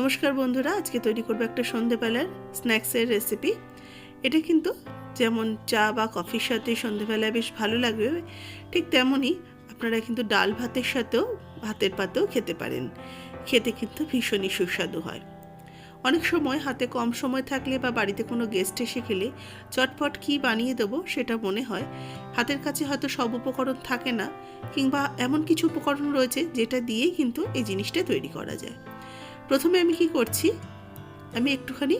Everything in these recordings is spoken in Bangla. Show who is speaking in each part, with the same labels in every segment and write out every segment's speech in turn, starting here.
Speaker 1: নমস্কার বন্ধুরা, আজকে তৈরি করব একটা সন্ধেবেলার স্ন্যাক্সের রেসিপি এটা কিন্তু যেমন চা বা কফির সাথে সন্ধেবেলায় বেশ ভালো লাগবে, ঠিক তেমনই আপনারা কিন্তু ডাল ভাতের সাথেও, ভাতের পাতেও খেতে পারেন। খেতে কিন্তু ভীষণই সুস্বাদু হয়। অনেক সময় হাতে কম সময় থাকলে বা বাড়িতে কোনো গেস্ট এসে গেলে চটপট কি বানিয়ে দেবো সেটা মনে হয়। হাতের কাছে হয়তো সব উপকরণ থাকে না, কিংবা এমন কিছু উপকরণ রয়েছে যেটা দিয়েই কিন্তু এই জিনিসটা তৈরি করা যায়। প্রথমে আমি কি করছি? আমি একটুখানি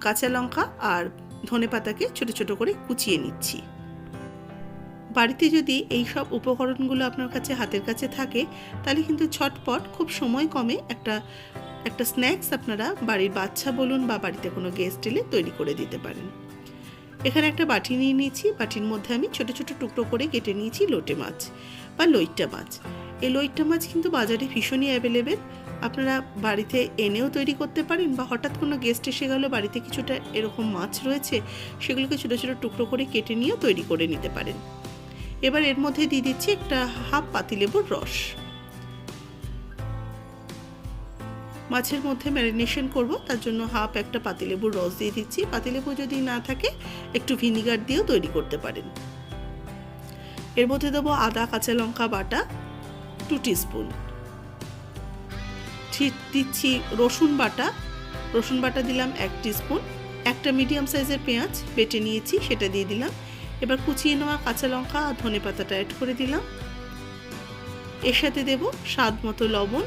Speaker 1: কাঁচা লঙ্কা আর ধনে পাতাকে ছোটো ছোটো করে কুচিয়ে নিচ্ছি। বাড়িতে যদি এই সব উপকরণগুলো আপনার কাছে হাতের কাছে থাকে, তাহলে কিন্তু ছটপট খুব সময় কমে একটা একটা স্ন্যাক্স আপনারা বাড়ির বাচ্চা বলুন বা বাড়িতে কোনো গেস্ট এলে তৈরি করে দিতে পারেন। এখানে একটা বাটি নিয়ে নিয়েছি। বাটির মধ্যে আমি ছোট ছোট টুকরো করে কেটে নিয়েছি লোটে মাছ বা লইট্টা মাছ। এই লইট্টা মাছ কিন্তু বাজারে ভীষণই অ্যাভেলেবেল আপনারা বাড়িতে এনেও তৈরি করতে পারেন বা হঠাৎ কোনো গেস্ট এসে গেল, বাড়িতে কিছুটা এরকম মাছ রয়েছে, সেগুলোকে ছোটো ছোটো টুকরো করে কেটে নিয়েও তৈরি করে নিতে পারেন। এবার এর মধ্যে দিয়ে দিচ্ছি একটা হাফ পাতিলেবুর রস। মাছের মধ্যে ম্যারিনেশন করব, তার জন্য হাফ একটা পাতিলেবুর রস দিয়ে দিচ্ছি। পাতিলেবু যদি না থাকে, একটু ভিনিগার দিয়েও তৈরি করতে পারেন। এর মধ্যে দেবো আদা, কাঁচা লঙ্কা বাটা টু টিস্পুন। দিচ্ছি রসুন বাটা। রসুন বাটা দিলাম এক টিস্পুন। একটা মিডিয়াম সাইজের পেঁয়াজ বেটে নিয়েছি, সেটা দিয়ে দিলাম। এবার কুচিয়ে নেওয়া কাঁচা লঙ্কা আর ধনে পাতাটা অ্যাড করে দিলাম। এর সাথে দেব স্বাদ মতো লবণ।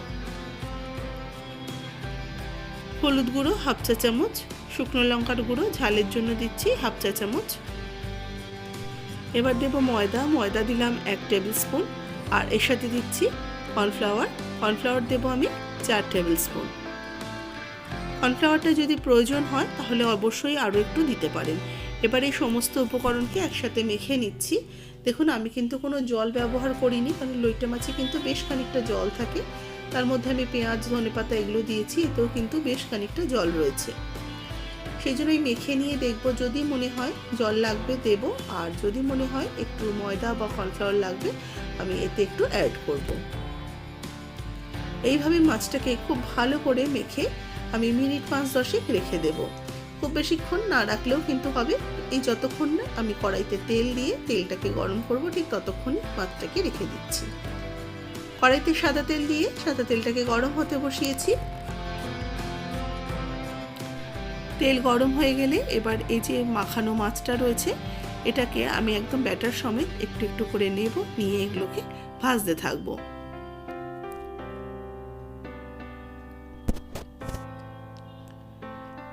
Speaker 1: হলুদ গুঁড়ো হাফ চা চামচ। শুকনো লঙ্কার গুঁড়ো ঝালের জন্য দিচ্ছি হাফ চা চামচ। এবার দেব ময়দা। ময়দা দিলাম এক টেবিল স্পুন। আর এর সাথে দিচ্ছি কর্নফ্লাওয়ার। কর্নফ্লাওয়ার দেবো আমি চার টেবিল স্পুন কর্নফ্লাওয়ারটা যদি প্রয়োজন হয়, তাহলে অবশ্যই আরও একটু দিতে পারেন। এবার এই সমস্ত উপকরণকে একসাথে মেখে নিচ্ছি। দেখুন, আমি কিন্তু কোনো জল ব্যবহার করিনি, কারণ লইটা মাছে কিন্তু বেশ খানিকটা জল থাকে। তার মধ্যে আমি পেঁয়াজ, ধনেপাতা এগুলো দিয়েছি, এতেও কিন্তু বেশ খানিকটা জল রয়েছে। সেই জন্য এই মেখে নিয়ে দেখব। যদি মনে হয় জল লাগবে দেব, আর যদি মনে হয় একটু ময়দা বা কর্নফ্লাওয়ার লাগবে, আমি এতে একটু অ্যাড করব। এইভাবে মাছটাকে খুব ভালো করে মেখে আমি মিনিট পাঁচ দশেক রেখে দেব। খুব বেশিক্ষণ না রাখলেও কিন্তু হবে। এই যতক্ষণ না আমি কড়াইতে তেল দিয়ে তেলটাকে গরম করব, ঠিক ততক্ষণই মাছটাকে রেখে দিচ্ছি। কড়াইতে সাদা তেল দিয়ে সাদা তেলটাকে গরম হতে বসিয়েছি। তেল গরম হয়ে গেলে এবার এই যে মাখানো মাছটা রয়েছে, এটাকে আমি একদম ব্যাটার সমেত একটু একটু করে নেব, নিয়ে এগুলোকে ভাজতে থাকব।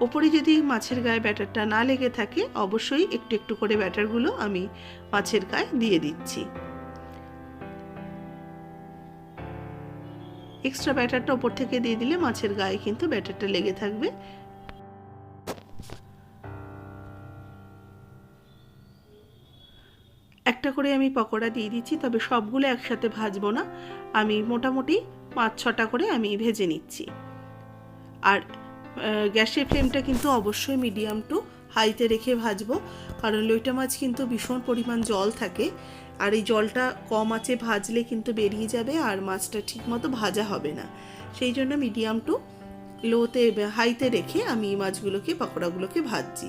Speaker 1: ওপরে যদি মাছের গায়ে ব্যাটারটা না লেগে থাকে, অবশ্যই একটু একটু করে ব্যাটারগুলো আমি মাছের গায়ে দিয়ে দিচ্ছি। এক্সট্রা ব্যাটারটা ওপর থেকে দিয়ে দিলে মাছের গায়ে কিন্তু ব্যাটারটা লেগে থাকবে। একটা করে আমি পকোড়া দিয়ে দিচ্ছি, তবে সবগুলো একসাথে ভাজবো না। আমি মোটামুটি পাঁচ, ছটা করে আমি ভেজে নিচ্ছি। আর গ্যাসের ফ্লেমটা কিন্তু অবশ্যই মিডিয়াম টু হাইতে রেখে ভাজবো, কারণ লইটা মাছ কিন্তু ভীষণ পরিমাণ জল থাকে। আর এই জলটা কম আছে ভাজলে কিন্তু বেরিয়ে যাবে আর মাছটা ঠিকমতো ভাজা হবে না। সেই জন্য মিডিয়াম টু লোতে, হাইতে রেখে আমি মাছগুলোকে, পকোড়াগুলোকে ভাজছি।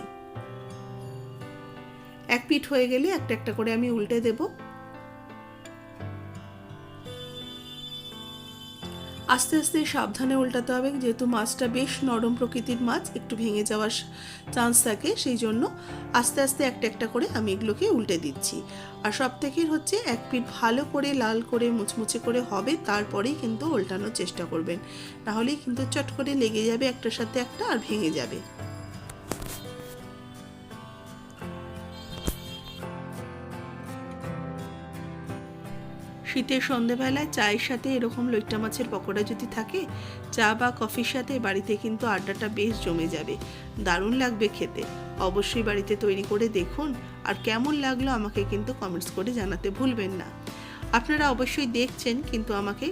Speaker 1: এক পিঠ হয়ে গেলে একটা একটা করে আমি উল্টে দেবো। আস্তে আস্তে সাবধানে উল্টাতে হবে, যেহেতু মাছটা বেশ নরম প্রকৃতির মাছ, একটু ভেঙে যাওয়ার চান্স থাকে, সেই জন্য আস্তে আস্তে একটা একটা করে আমি এগুলোকে উল্টে দিচ্ছি। আর সব থেকে হচ্ছে এক পিঠ ভালো করে লাল করে মুচমুচে করে হবে, তারপরেই কিন্তু উল্টানোর চেষ্টা করবেন। নাহলেই কিন্তু চট করে লেগে যাবে একটার সাথে একটা আর ভেঙে যাবে। শীতের সন্ধেবেলায় চায়ের সাথে এরকম লইট্টা মাছের পকোড়া যদি থাকে, চা বা কফির সাথে বাড়িতে কিন্তু আড্ডাটা বেশ জমে যাবে। দারুণ লাগবে খেতে। অবশ্যই বাড়িতে তৈরি করে দেখুন আর কেমন লাগল আমাকে কিন্তু কমেন্টস করে জানাতে ভুলবেন না। আপনারা অবশ্যই দেখছেন কিন্তু আমাকে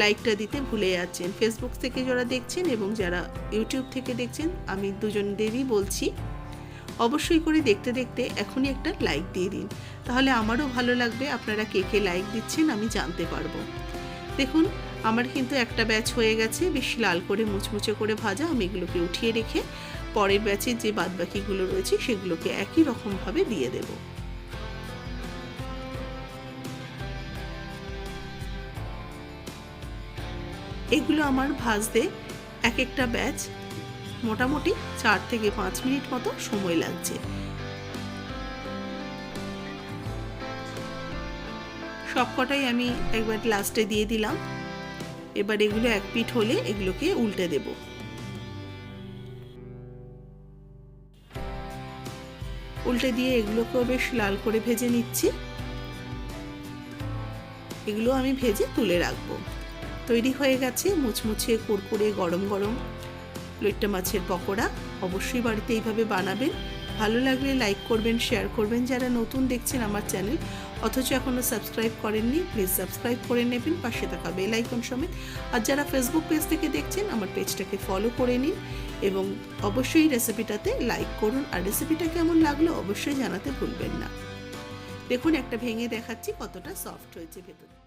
Speaker 1: লাইকটা দিতে ভুলে যাচ্ছেন। ফেসবুক থেকে যারা দেখছেন এবং যারা ইউটিউব থেকে দেখছেন, আমি দুজনদেরই বলছি অবশ্যই করে দেখতে দেখতে এখনই একটা লাইক দিয়ে দিন। তাহলে আমারও ভালো লাগবে, আপনারা কে কে লাইক দিচ্ছেন আমি জানতে পারব। দেখুন, আমার কিন্তু একটা ব্যাচ হয়ে গেছে, বেশ লাল করে মুচমুচে করে ভাজা, আমি এগুলোকে উঠিয়ে রেখে পরের ব্যাচের যে বাদবাকিগুলো রয়েছে, সেগুলোকে একই রকমভাবে দিয়ে দেব। এগুলো আমার ভাজতে এক একটা ব্যাচ মোটামুটি চার থেকে পাঁচ মিনিট মতো সময় লাগছে। সবকটাই আমি একবার লাস্টে দিয়ে দিলাম। এবার এগুলো এক পিঠ হলে এগুলোকে উল্টে দেব। উল্টে দিয়ে এগুলোকেও বেশ লাল করে ভেজে নিচ্ছি। এগুলো আমি ভেজে তুলে রাখব। তৈরি হয়ে গেছে মুচমুচে, কুরকুরে, গরম গরম। লইট্টা মাছের পকোড়া অবশ্যই বাড়িতে এইভাবে বানাবেন। ভালো লাগলে লাইক করবেন শেয়ার করবেন। যারা নতুন দেখছেন আমার চ্যানেল অথচ এখনও সাবস্ক্রাইব করেননি প্লিজ সাবস্ক্রাইব করে নেবেন, পাশে থাকা বেল আইকন সমেত। আর যারা ফেসবুক পেজ থেকে দেখছেন, আমার পেজটাকে ফলো করে নিন এবং অবশ্যই রেসিপিটাতে লাইক করুন। আর রেসিপিটা কেমন লাগল অবশ্যই জানাতে ভুলবেন না। দেখুন, একটা ভেঙে দেখাচ্ছি কতটা সফট হয়েছে ভেতরে।